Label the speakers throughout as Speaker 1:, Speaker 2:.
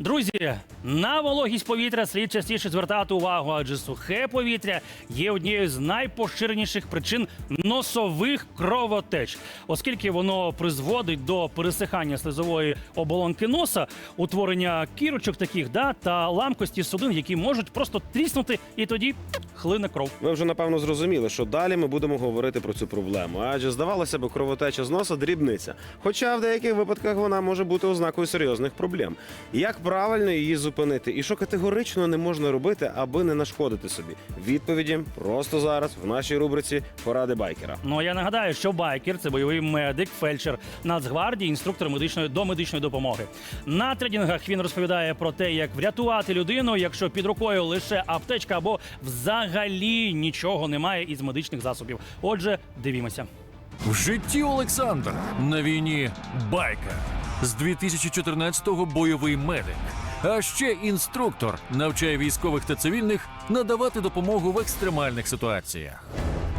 Speaker 1: Друзі, на вологість повітря слід частіше звертати увагу, адже сухе повітря є однією з найпоширеніших причин носових кровотеч, оскільки воно призводить до пересихання слизової оболонки носа, утворення кірочок таких да, та ламкості судин, які можуть просто тріснути, і тоді хлине кров.
Speaker 2: Ви вже напевно зрозуміли, що далі ми будемо говорити про цю проблему. Адже здавалося б, кровотеча з носа дрібниця. Хоча в деяких випадках вона може бути ознакою серйозних проблем. Як правильно її зупинити, і що категорично не можна робити, аби не нашкодити собі? Відповіді просто зараз в нашій рубриці Поради байкера.
Speaker 1: Ну а я нагадаю, що байкер це бойовий медик, фельдшер Нацгвардії, інструктор медичної домедичної допомоги. На тренінгах він розповідає про те, як врятувати людину, якщо під рукою лише аптечка або взагалі нічого немає із медичних засобів. Отже, дивімося.
Speaker 3: В житті Олександр на війні байка. З 2014-го бойовий медик. А ще інструктор навчає військових та цивільних надавати допомогу в екстремальних ситуаціях.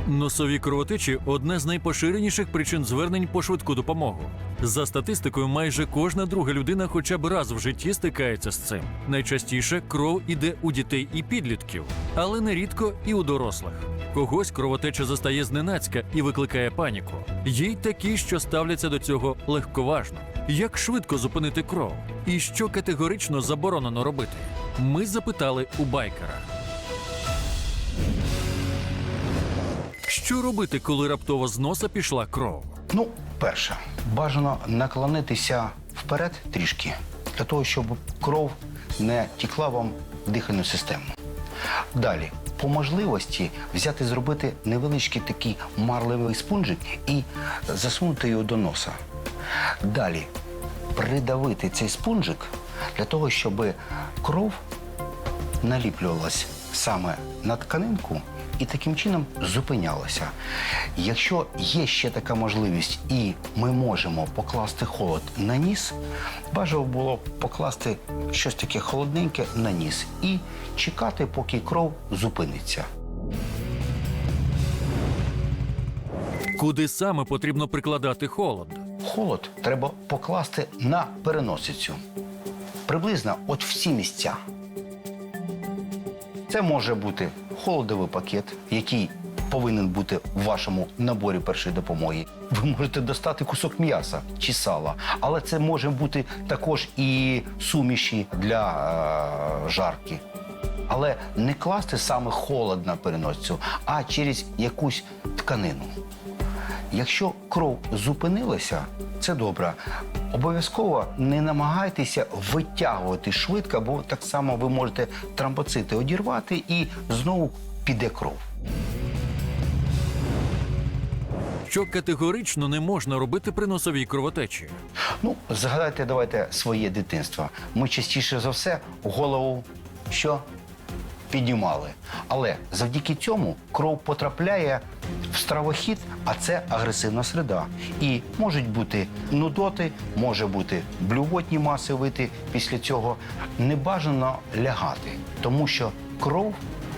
Speaker 3: Носові кровотечі одна з найпоширеніших причин звернень по швидку допомогу. За статистикою, майже кожна друга людина хоча б раз в житті стикається з цим. Найчастіше кров іде у дітей і підлітків, але нерідко і у дорослих. Когось кровотеча застає зненацька і викликає паніку. Є й такі, що ставляться до цього легковажно. Як швидко зупинити кров? І що категорично заборонено робити? Ми запитали у байкера. Що робити, коли раптово з носа пішла кров?
Speaker 4: Ну, перше, бажано наклонитися вперед трішки, для того, щоб кров не тікла вам в дихальну систему. Далі, по можливості взяти, зробити невеличкий такий марливий спунжик і засунути його до носа. Далі придавити цей спунжик для того, щоб кров наліплювалась саме на тканинку і таким чином зупинялася. Якщо є ще така можливість, і ми можемо покласти холод на ніс, бажано було б покласти щось таке холодненьке на ніс і чекати, поки кров зупиниться.
Speaker 3: Куди саме потрібно прикладати холод?
Speaker 4: Холод треба покласти на переносицю. Приблизно от всі місця. Це може бути холодовий пакет, який повинен бути в вашому наборі першої допомоги. Ви можете достати кусок м'яса чи сала, але це може бути також і суміші для е, жарки. Але не класти саме холод на переносцю, а через якусь тканину. Якщо кров зупинилася, це добре. Обов'язково не намагайтеся витягувати швидко, бо так само ви можете тромбоцити одірвати і знову піде кров.
Speaker 3: Що категорично не можна робити при носовій кровотечі?
Speaker 4: Ну, згадайте, давайте своє дитинство. Ми частіше за все голову що піднімали. Але завдяки цьому кров потрапляє в стравохід, а це агресивна середа. І можуть бути нудоти, може бути блювотні маси вити. після цього. Не бажано лягати, тому що кров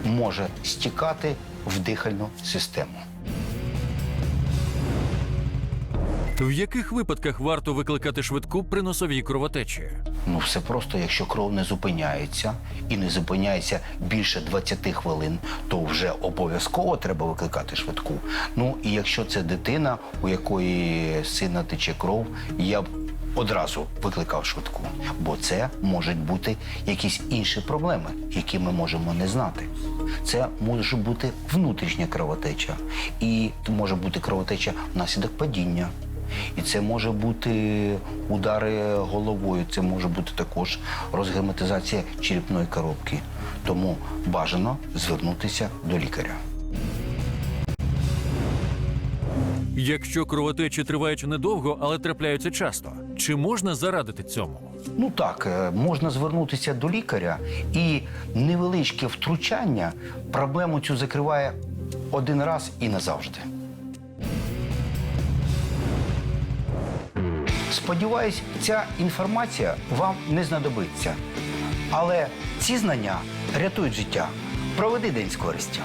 Speaker 4: може стікати в дихальну систему.
Speaker 3: В яких випадках варто викликати швидку при носовій кровотечі?
Speaker 4: Ну, все просто, якщо кров не зупиняється і не зупиняється більше 20 хвилин, то вже обов'язково треба викликати швидку. Ну і якщо це дитина, у якої сина тече кров, я б одразу викликав швидку, бо це можуть бути якісь інші проблеми, які ми можемо не знати. Це може бути внутрішня кровотеча, і може бути кровотеча внаслідок падіння. І це може бути удари головою, це може бути також розгерметизація черепної коробки. Тому бажано звернутися до лікаря.
Speaker 3: Якщо кровотечі тривають недовго, але трапляються часто, чи можна зарадити цьому?
Speaker 4: Ну так, е, можна звернутися до лікаря, і невеличке втручання проблему цю закриває один раз і назавжди. Сподіваюсь, ця інформація вам не знадобиться. Але ці знання рятують життя. Проведи день з користю.